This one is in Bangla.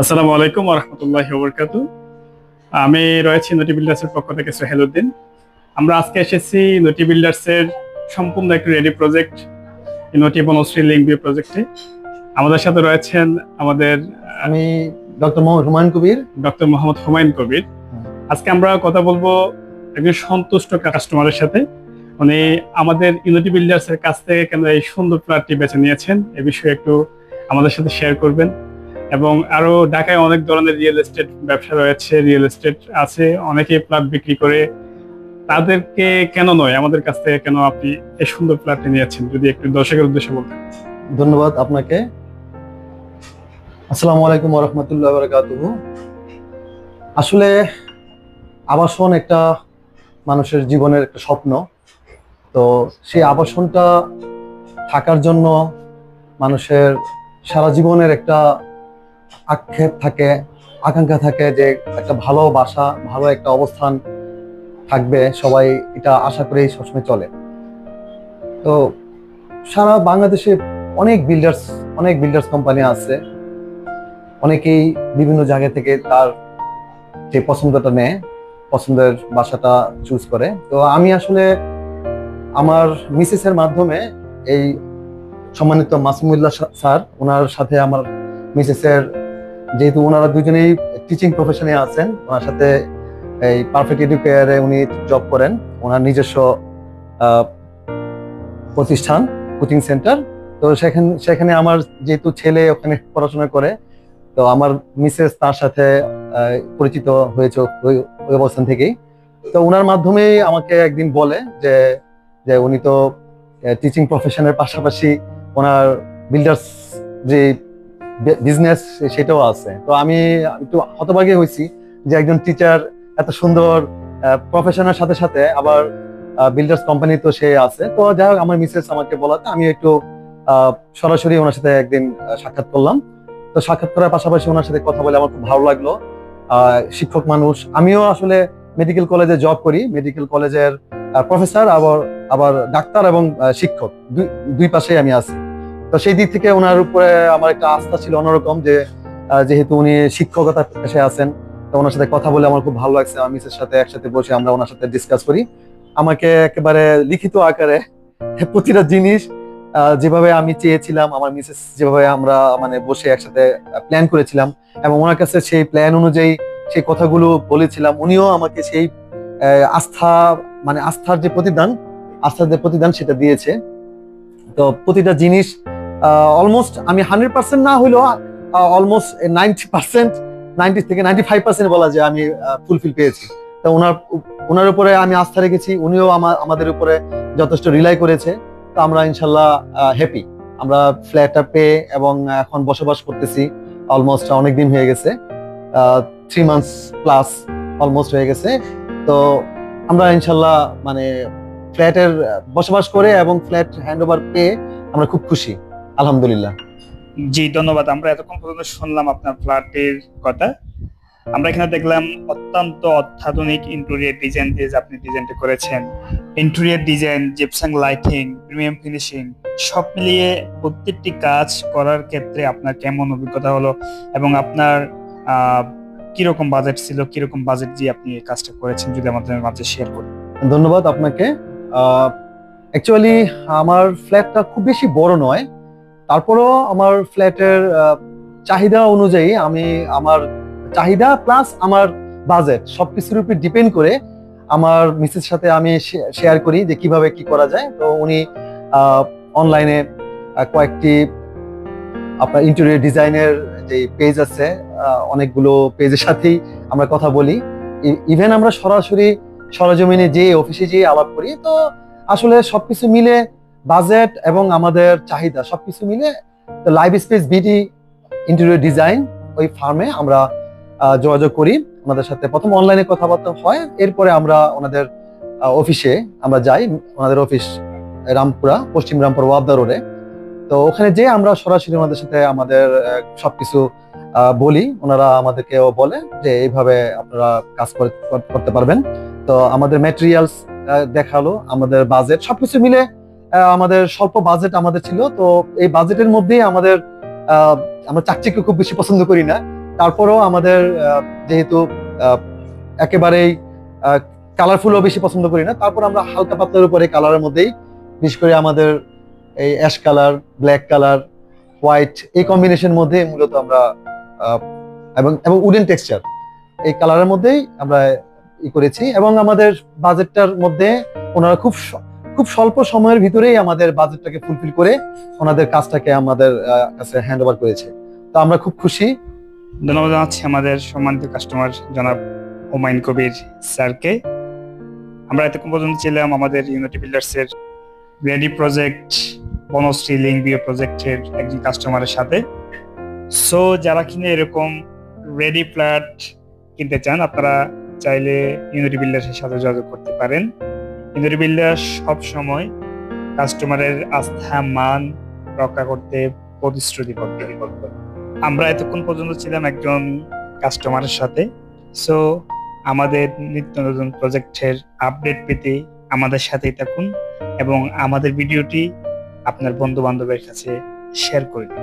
আসসালামু আলাইকুম রহমতুল্লাহ বরকাতু। আমি রয়েছি নটি বিল্ডার্সের পক্ষ থেকে সোহেলউদ্দিন। আমরা আজকে এসেছি নটি বিল্ডার্সের সম্পূর্ণ একটি রেডি প্রজেক্ট নটি বনশ্রী লিঙ্ক ভিউ প্রজেক্টে আমাদের সাথে রয়েছেন আমাদের আমি ডক্টর মোহাম্মদ হুমায়ুন কবির। ডক্টর মোহাম্মদ হুমায়ুন কবির। আজকে আমরা কথা বলব একজন সন্তুষ্ট কাস্টমারের সাথে। উনি আমাদের ইউনিটি বিল্ডার্সের কাছ থেকে কেন এই সুন্দর প্লটটি বেছে নিয়েছেন এ বিষয়ে একটু আমাদের সাথে শেয়ার করবেন। এবং আরও ঢাকায় অনেক ধরনের রিয়েল এস্টেট ব্যবসা রয়েছে রিয়েল এস্টেট আছে। অনেকেই প্লট বিক্রি করে। তাদেরকে কেন নয়? আমাদের কাছ থেকে কেন আপনি এই সুন্দর প্লটটি নিয়েছেন? যদি একটু দর্শকের উদ্দেশ্যে বলতেন। ধন্যবাদ আপনাকে। আসসালামু আলাইকুম রহমতুল্লাহ বারকাতুহু আসলে আবাসন একটা মানুষের জীবনের একটা স্বপ্ন। তো সেই আবাসনটা থাকার জন্য মানুষের সারা জীবনের একটা আক্ষেপ থাকে, আকাঙ্ক্ষা থাকে যে একটা ভালো বাসা, ভালো একটা অবস্থান থাকবে, সবাই এটা আশা করেই সবসময় চলে। তো সারা বাংলাদেশে অনেক বিল্ডার্স অনেক বিল্ডার্স কোম্পানি আছে। অনেকেই বিভিন্ন জায়গা থেকে তার যে পছন্দটা নেয়, পছন্দের বাসাটা চুজ করে। তো আমি আসলে আমার মিসেসের মাধ্যমে এই সম্মানিত মাসুমুল্লাহ স্যার, ওনার সাথে আমার মিসেসের যেহেতু ওনারা দুজনেই টিচিং প্রফেশনে আছেন, ওনার সাথে এই পারফেক্ট এডুকেয়ারে উনি জব করেন। ওনার নিজস্ব প্রতিষ্ঠান কোচিং সেন্টার তো সেখানে সেখানে আমার যেহেতু ছেলে ওখানে পড়াশোনা করে, তো আমার মিসেস তার সাথে পরিচিত হয়েছে ওই অবস্থান থেকেই। তো ওনার মাধ্যমেই আমাকে একদিন বলে যে যে উনি তো টিচিং প্রফেশনের পাশাপাশি ওনার বিল্ডার্স যে বিজনেস সেটাও আছে। তো আমি একটু হতভাগী হয়েছি যে একজন টিচার এত সুন্দর প্রফেশনের সাথে সাথে আবার বিল্ডার্স কোম্পানি তো সে আছে। তো যাই হোক, আমার মিসেস আমাকে বলাতে আমি একটু সরাসরি ওনার সাথে একদিন সাক্ষাৎ করলাম। তো সাক্ষাৎ করার পাশাপাশি ওনার সাথে কথা বলে আমার খুব ভালো লাগল। শিক্ষক মানুষ। আমিও আসলে মেডিকেল কলেজে জব করি। মেডিকেল কলেজের প্রফেসর আবার আবার ডাক্তার এবং শিক্ষক। দুই পাশেই আমি আছি। তো সেই দিক থেকে ওনার উপরে আমার একটা আস্থা ছিল অন্যরকম যে যেহেতু উনি শিক্ষকতার পেশায় আছেন, তো ওনার সাথে কথা বলে আমার খুব ভালো লাগছে। আমি মিসের সাথে একসাথে বসে আমরা ওনার সাথে ডিসকাস করি। আমাকে একেবারে লিখিত আকারে প্রতিটা জিনিস যেভাবে আমি চেয়েছিলাম, আমার মিসেস যেভাবে আমরা মানে বসে একসাথে প্ল্যান করেছিলাম এবং ওনার কাছে সেই প্ল্যান অনুযায়ী সেই কথাগুলো বলেছিলাম, উনিও আমাকে সেই আস্থা মানে আস্থার যে প্রতিদান, আস্থার যে প্রতিদান সেটা দিয়েছে। তো প্রতিটা জিনিস অলমোস্ট আমি হান্ড্রেড পার্সেন্ট না হইলেও অলমোস্ট নাইনটি পার্সেন্ট, নাইনটি থেকে নাইনটি ফাইভ পার্সেন্ট বলা যায় আমি ফুলফিল পেয়েছি। তো ওনার ওনার উপরে আমি আস্থা রেখেছি, উনিও আমার আমাদের উপরে যথেষ্ট রিলাই করেছে। তো আমরা ইনশাল্লাহ হ্যাপি আমরা ফ্ল্যাটটা পেয়ে এবং এখন বসবাস করতেছি অলমোস্ট অনেক দিন হয়ে গেছে থ্রি মান্থস প্লাস অলমোস্ট হয়ে গেছে। তো আমরা ইনশাল্লাহ মানে ফ্ল্যাটের বসবাস করে এবং ফ্ল্যাট হ্যান্ড ওভার পেয়ে আমরা খুব খুশি। আলহামদুলিল্লাহ। জি ধন্যবাদ। আমরা এতক্ষণ পর্যন্ত শুনলাম আপনার ফ্ল্যাটের কথা। আমরা এখানে দেখলাম অত্যন্ত অত্যাধুনিক ইন্টেরিয়র ডিজাইন দিয়ে যে আপনি ডিজাইনটা করেছেন। Interior design gypsum lighting premium finishing সব মিলিয়ে প্রত্যেকটি কাজ করার ক্ষেত্রে আপনার কেমন অভিজ্ঞতা হলো এবং আপনার কীরকম বাজেট ছিল কীরকম বাজেট দিয়ে আপনি এই কাজটা করেছেন যদি আমাদের মাঝে শেয়ার করেন। ধন্যবাদ আপনাকে। অ্যাকচুয়ালি আমার ফ্ল্যাটটা খুব বেশি বড় নয়। তারপরেও আমার ফ্ল্যাটের চাহিদা অনুযায়ী আমি আমার চাহিদা প্লাস আমার বাজেট সবকিছুর উপর ডিপেন্ড করে আমার মিসের সাথে আমি শেয়ার করি যে কীভাবে কি করা যায়। তো উনি অনলাইনে কয়েকটি আপনার ইন্টেরিয়র ডিজাইনের যে পেজ আছে অনেকগুলো পেজের সাথেই আমরা কথা বলি। ইভেন আমরা সরাসরি সরজমিনে যে অফিসে যেয়ে আলাপ করি। তো আসলে সবকিছু মিলে বাজেট এবং আমাদের চাহিদা সবকিছু মিলে live space BD interior design ওই ফার্মে আমরা যোগাযোগ করি। ওনাদের সাথে প্রথম অনলাইনে কথাবার্তা হয়। এরপরে আমরা ওনাদের অফিসে আমরা যাই, ওনাদের অফিস রামপুরা, পশ্চিম রামপুরা ওয়াবদা রোডে তো ওখানে যে আমরা সরাসরি ওনাদের সাথে আমাদের সবকিছু বলি। ওনারা আমাদেরকেও বলে যে এইভাবে আপনারা কাজ করতে পারবেন। তো আমাদের ম্যাটেরিয়ালস দেখাল, আমাদের বাজেট সবকিছু মিলে আমাদের স্বল্প বাজেট আমাদের ছিল, তো এই বাজেটের মধ্যেই আমাদের আমরা চাকচিক্য খুব বেশি পছন্দ করি না। তারপরেও আমাদের যেহেতু একেবারেই কালারফুলও বেশি পছন্দ করি না, তারপর আমরা হালকা পাতলার উপরে কালারের মধ্যেই, বিশেষ করে আমাদের এই ash colour black colour white এই কম্বিনেশন মধ্যে মূলত আমরা এবং এবং উডেন টেক্সচার এই কালারের মধ্যেই আমরা ই করেছি। এবং আমাদের বাজেটটার মধ্যে ওনারা খুব খুব স্বল্প সময়ের ভিতরেই আমাদের বাজেটটাকে ফুলফিল করে ওনাদের কাজটাকে আমাদের কাছে হ্যান্ড ওভার করেছে। তো আমরা খুব খুশি। ধন্যবাদ জানাচ্ছি আমাদের সম্মানিত কাস্টমার জনাব হুমায়ুন কবির স্যারকে। আমরা এতক্ষণ পর্যন্ত ছিলাম আমাদের ইউনিটি বিল্ডার্সের রেডি প্রজেক্ট বনশ্রী লিঙ্ক বিও প্রজেক্টের একজন কাস্টমারের সাথে। সো যারা কিনে এরকম রেডি ফ্ল্যাট কিনতে চান, আপনারা চাইলে ইউনিটি বিল্ডার্সের সাথে যোগাযোগ করতে পারেন। ইউনিটি বিল্ডার্স সব সময় কাস্টমারের আস্থা, মান রক্ষা করতে প্রতিশ্রুতিবদ্ধ। আমরা এতক্ষণ পর্যন্ত ছিলাম একজন কাস্টমারের সাথে। সো আমাদের নিত্য নতুন প্রজেক্টের আপডেট পেতে আমাদের সাথেই থাকুন এবং আমাদের ভিডিওটি আপনার বন্ধু বান্ধবের কাছে শেয়ার করে দিন।